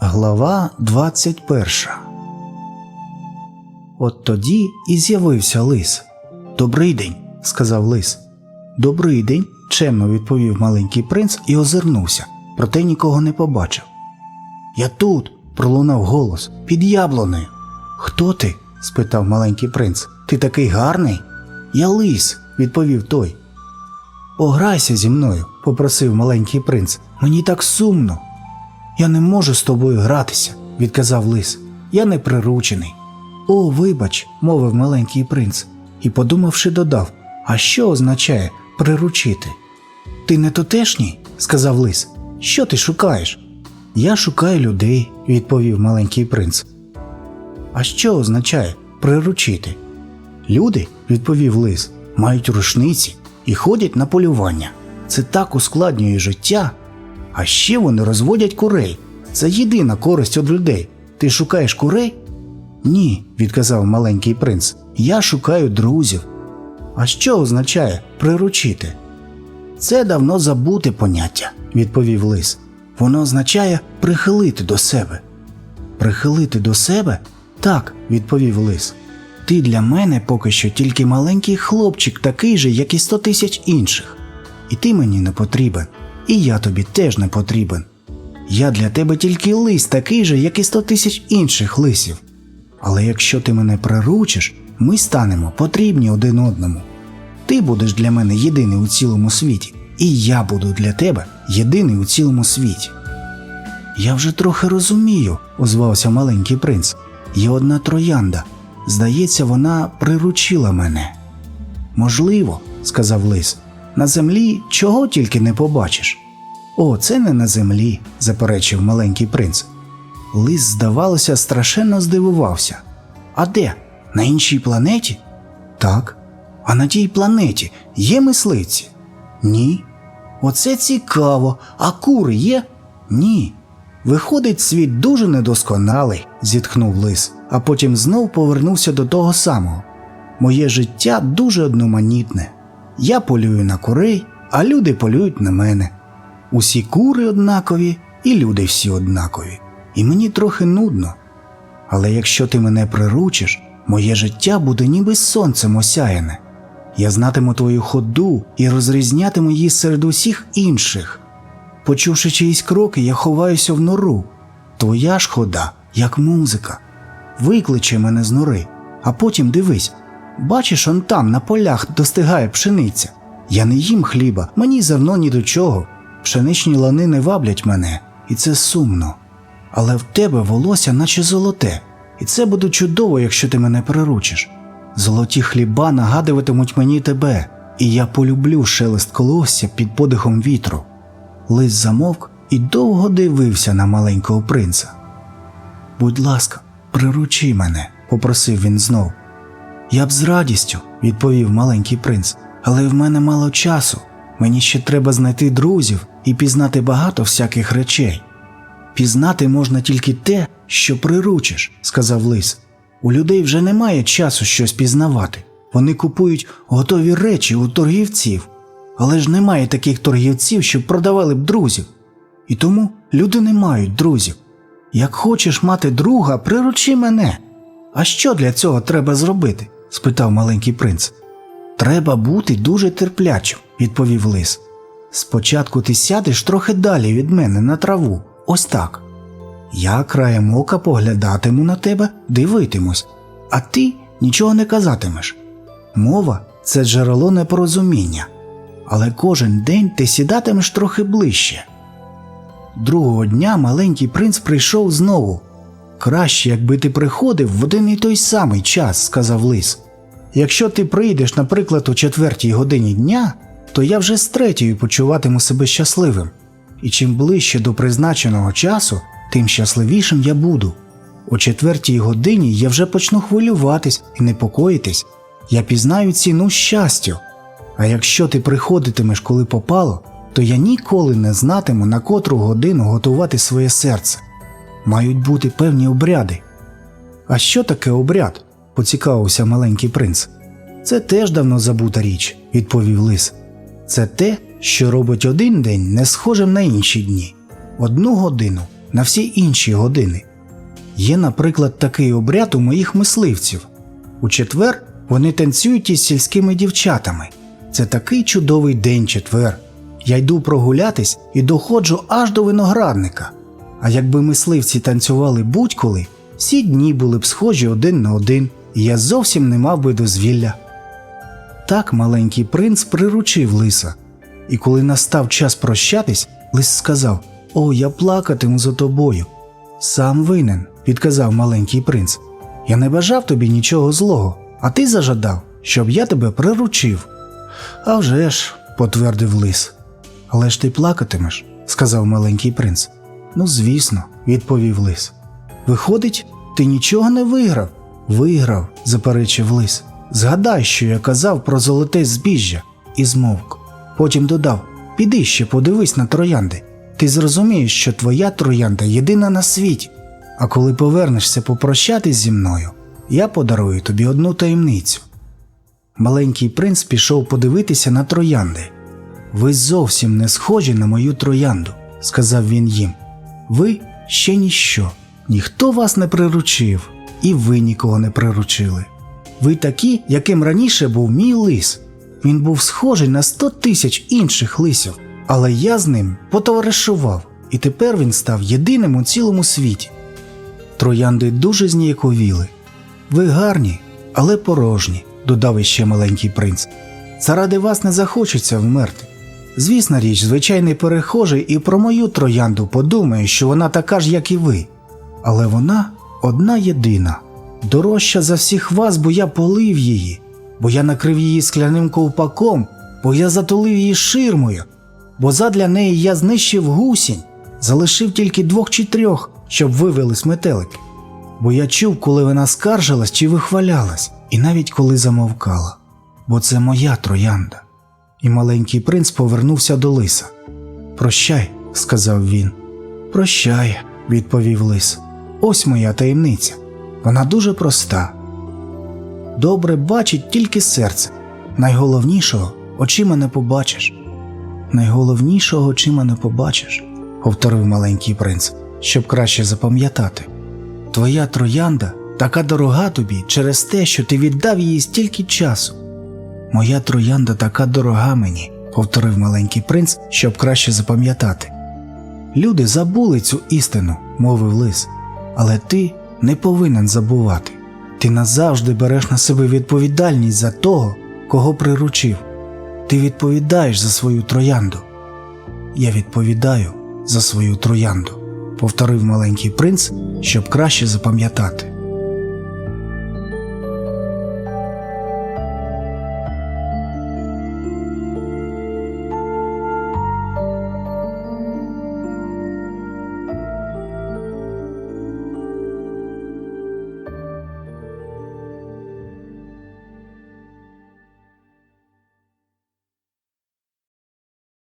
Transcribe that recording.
Глава 21 От тоді і з'явився лис. Добрий день, сказав лис. Добрий день, чемно відповів маленький принц і озирнувся, проте нікого не побачив. Я тут. пролунав голос під яблунею. Хто ти? спитав маленький принц. Ти такий гарний? Я лис, відповів той. Пограйся зі мною, попросив маленький принц. Мені так сумно. Я не можу з тобою гратися, відказав лис. Я не приручений. О, вибач, мовив маленький принц, і, подумавши, додав А що означає приручити? Ти не тутешній? сказав лис. Що ти шукаєш? Я шукаю людей, відповів маленький принц. А що означає приручити? Люди, відповів лис, мають рушниці і ходять на полювання. Це так ускладнює життя. А ще вони розводять курей. Це єдина користь від людей. Ти шукаєш курей? Ні, відказав маленький принц. Я шукаю друзів. А що означає приручити? Це давно забуте поняття, відповів лис. Воно означає прихилити до себе. Прихилити до себе? Так, відповів лис. Ти для мене поки що тільки маленький хлопчик, такий же, як і сто тисяч інших. І ти мені не потрібен, і я тобі теж не потрібен. Я для тебе тільки лис, такий же, як і сто тисяч інших лисів. Але якщо ти мене приручиш, ми станемо потрібні один одному. Ти будеш для мене єдиний у цілому світі, і я буду для тебе єдиний у цілому світі. Я вже трохи розумію, озвався маленький принц. Є одна троянда. Здається, вона приручила мене. Можливо, сказав лис, на землі чого тільки не побачиш. О, це не на землі, заперечив маленький принц. Лис, здавалося, страшенно здивувався. А де? На іншій планеті? Так. А на тій планеті є мисливці? Ні. Оце цікаво. А кури є? Ні. Виходить, світ дуже недосконалий, зітхнув лис, а потім знов повернувся до того самого. Моє життя дуже одноманітне. Я полюю на курей, а люди полюють на мене. Усі кури однакові, і люди всі однакові. І мені трохи нудно. Але якщо ти мене приручиш, моє життя буде ніби сонцем осяяне. Я знатиму твою ходу і розрізнятиму її серед усіх інших. Почувши чиїсь кроки, я ховаюся в нору. Твоя ж хода, як музика. Викличе мене з нори, а потім дивись. Бачиш, он там на полях достигає пшениця. Я не їм хліба, мені зерно ні до чого. Пшеничні лани не ваблять мене, і це сумно. Але в тебе волосся, наче золоте, і це буде чудово, якщо ти мене приручиш. Золоті хліба нагадуватимуть мені тебе, і я полюблю шелест колосся під подихом вітру. Лис замовк і довго дивився на маленького принца. Будь ласка, приручи мене, попросив він знов. Я б з радістю, відповів маленький принц, але в мене мало часу. Мені ще треба знайти друзів і пізнати багато всяких речей. Пізнати можна тільки те, що приручиш, сказав лис. У людей вже немає часу щось пізнавати. Вони купують готові речі у торгівців, але ж немає таких торгівців, щоб продавали б друзів. І тому люди не мають друзів. Як хочеш мати друга, приручи мене. А що для цього треба зробити? Спитав маленький принц. Треба бути дуже терплячим, відповів лис. Спочатку ти сядеш трохи далі від мене на траву, ось так. Я краєм ока поглядатиму на тебе, дивитимусь, а ти нічого не казатимеш. Мова це джерело непорозуміння, але кожен день ти сідатимеш трохи ближче. Другого дня маленький принц прийшов знову. Краще, якби ти приходив в один і той самий час, сказав лис. Якщо ти прийдеш, наприклад, о четвертій годині дня, то я вже з третьої почуватиму себе щасливим. І чим ближче до призначеного часу, тим щасливішим я буду. О четвертій годині я вже почну хвилюватись і непокоїтись. Я пізнаю ціну щастю. А якщо ти приходитимеш, коли попало, то я ніколи не знатиму, на котру годину готувати своє серце. Мають бути певні обряди. А що таке обряд? Поцікавився маленький принц. Це теж давно забута річ, відповів лис. Це те, що робить один день не схожим на інші дні, одну годину на всі інші години. Є, наприклад, такий обряд у моїх мисливців. У четвер вони танцюють із сільськими дівчатами. Це такий чудовий день четвер. Я йду прогулятись і доходжу аж до виноградника. А якби мисливці танцювали будь-коли, всі дні були б схожі один на один, я зовсім не мав би дозвілля. Так маленький принц приручив лиса. І коли настав час прощатись, лис сказав: О, я плакатиму за тобою. Сам винен, відказав маленький принц. Я не бажав тобі нічого злого, а ти зажадав, щоб я тебе приручив. «А вже ж», – потвердив лис. Але ж ти плакатимеш, сказав маленький принц. Ну, звісно, відповів лис. Виходить, ти нічого не виграв. Виграв, заперечив лис. Згадай, що я казав про золоте збіжжя, і змовк. Потім додав: Піди ще подивись на троянди. Ти зрозумієш, що твоя троянда єдина на світі. А коли повернешся попрощатись зі мною, я подарую тобі одну таємницю. Маленький принц пішов подивитися на троянди. Ви зовсім не схожі на мою троянду, сказав він їм. Ви ще ніщо, ніхто вас не приручив, і ви нікого не приручили. Ви такі, яким раніше був мій лис. Він був схожий на сто тисяч інших лисів, але я з ним потоваришував, і тепер він став єдиним у цілому світі. Троянди дуже зніяковіли. Ви гарні, але порожні, додав іще маленький принц. Заради вас не захочеться вмерти. Звісна річ, звичайний перехожий і про мою троянду подумає, що вона така ж, як і ви. Але вона одна єдина, дорожча за всіх вас, бо я полив її, бо я накрив її скляним ковпаком, бо я затулив її ширмою, бо задля неї я знищив гусінь, залишив тільки двох чи трьох, щоб вивели метелики. Бо я чув, коли вона скаржилась чи вихвалялась, і навіть коли замовкала, бо це моя троянда. І маленький принц повернувся до лиса. Прощай, сказав він. Прощай, відповів лис. Ось моя таємниця. Вона дуже проста. Добре бачить тільки серце. Найголовнішого очима не побачиш. Найголовнішого очима не побачиш, повторив маленький принц, щоб краще запам'ятати. Твоя троянда така дорога тобі через те, що ти віддав їй стільки часу. Моя троянда така дорога мені, повторив маленький принц, щоб краще запам'ятати. Люди забули цю істину, мовив лис, але ти не повинен забувати. Ти назавжди береш на себе відповідальність за того, кого приручив. Ти відповідаєш за свою троянду. Я відповідаю за свою троянду, повторив маленький принц, щоб краще запам'ятати.